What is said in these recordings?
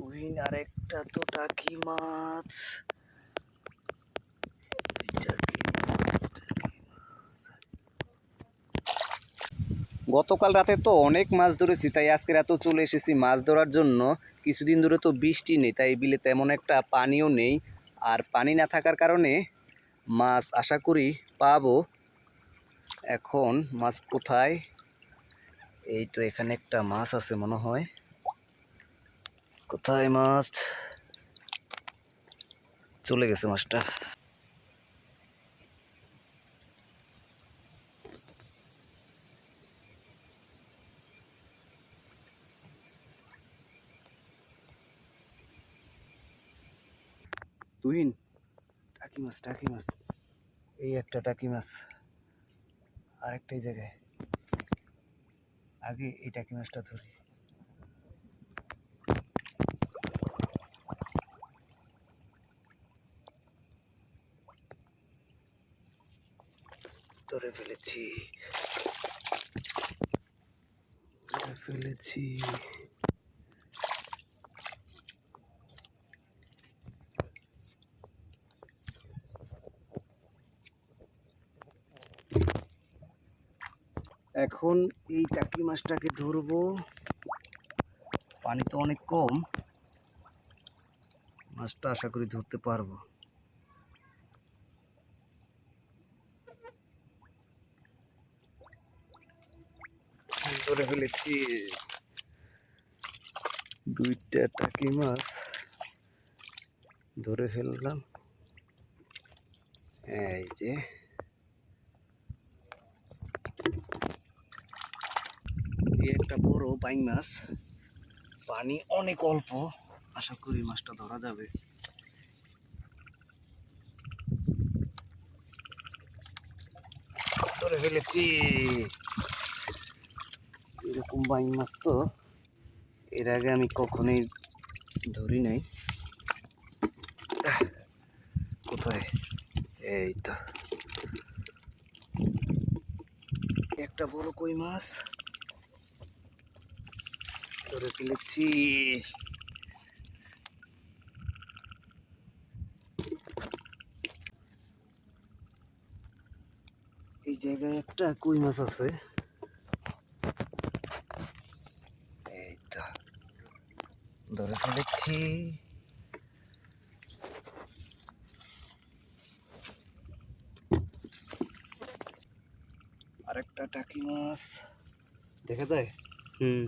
তুহিন আর একটা তো টাকি মাছ। গতকাল রাতে তো অনেক মাছ ধরেছি, তাই আজকে রাতেও চলে এসেছি মাছ ধরার জন্য। কিছুদিন ধরে তো বৃষ্টি নেই, তাই বিলে তেমন একটা পানিও নেই। আর পানি না থাকার কারণে মাছ আশা করি পাবো। এখন মাছ কোথায়? এই তো এখানে একটা মাছ আছে মনে হয়। কোথায় মাছ? চলে গেছে মাছটা। তুহিন, টাকি মাছ টাকি মাছ। এই একটা টাকি মাছ। আরেকটা এই জায়গায়। আগে এই টাকি মাছটা ধরি। ধরে ফেলেছি। ধরে ফেলেছি। এখন এই টাকি মাছটাকে ধরবো। পানি তো অনেক কম। মাছটা আশা করি ধরতে পারব। ধরে ফেলেছি। দুইটা টাকি মাছ ধরে ফেললাম। এই যে। একটা বড় বাইং মাছ। পানি অনেক অল্প। আশা করি মাছটা ধরা যাবে। ধরে ফেলেছি। এরকম মাছ তো এর আগে আমি কখনোই ধরি নাই। কোথায়? এই তো। একটা বড় কই মাছ। ধরে ফেলেছি। এই জায়গায় একটা কই মাছ আছে এই তো ধরে ফেলেছি আরেকটা টাকি মাছ। দেখা যায়? হুম।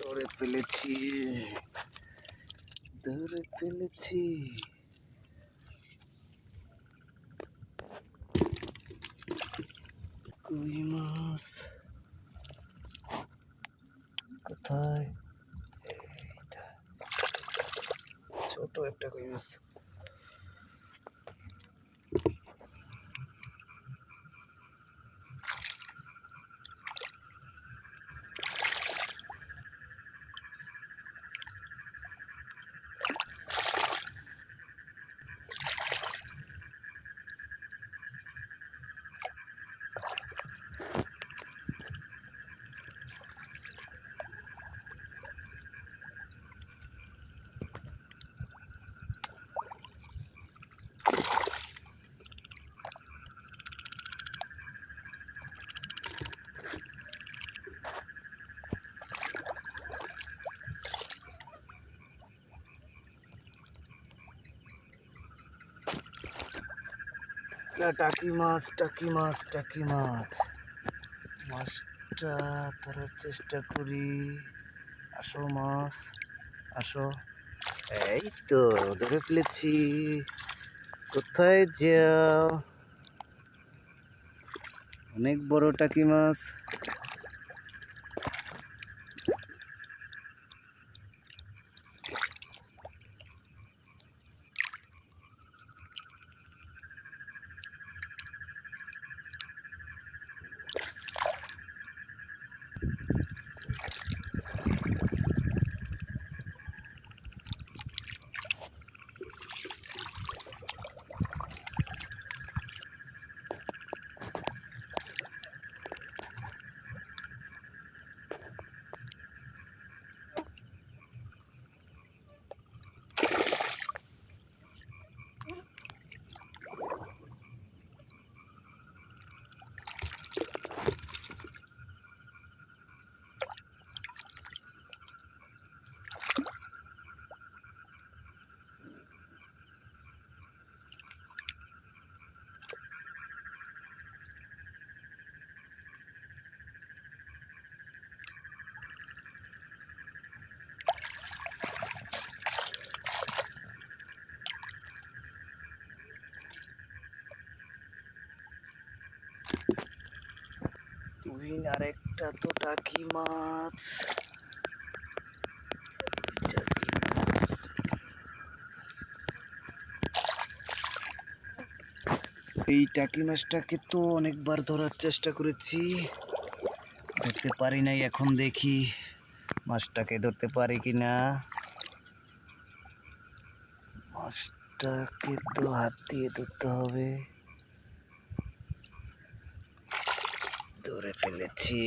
ধরে ফেলেছি। ধরে ফেলেছি। 食います。硬い。えー、ちょっとやっていきます。টাকি মাছ টাকি মাছ টাকি মাছ। মাছটা ধরার চেষ্টা করি। আসো মাছ আসো এই তো, ধরে ফেলেছি। কোথায় যাও? অনেক বড় টাকি মাছ। গ্রিন আর একটা তো টাকি মাছ। এই টাকি মাছটাকে তো অনেকবার ধরার চেষ্টা করেছি। ধরতে পারি নাই, এখন দেখি মাছটাকে ধরতে পারি কি না মাছটাকে তো হাত দিয়ে ধরতে হবে। ধরে ফেলেছি।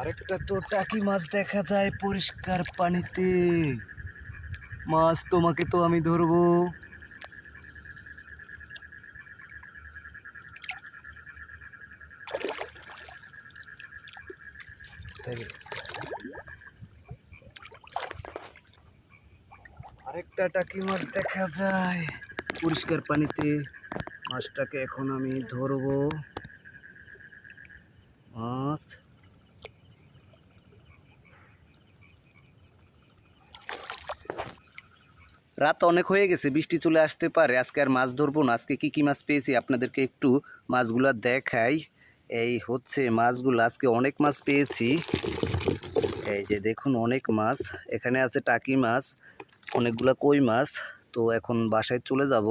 আরেকটা তো টাকি মাছ দেখা যায় পরিষ্কার পানিতে। মাছ তোমাকে তো আমি ধরবো। তাই আরেকটা টাকি মাছ দেখা যায়। পরিষ্কার পানিতে মাছটাকে এখন আমি ধরবো। মাছ। রাত অনেক হয়ে গেছে, বৃষ্টি চলে আসতে পারে, আজকে আর মাছ ধরবো না। আজকে কি কি মাছ পেয়েছি আপনাদেরকে একটু মাছগুলা দেখাই। এই হচ্ছে মাছগুলো, আজকে অনেক মাছ পেয়েছি। এই যে দেখুন, অনেক মাছ। এখানে আছে টাকি মাছ অনেকগুলা কই মাছ তো এখন বাসায় চলে যাব।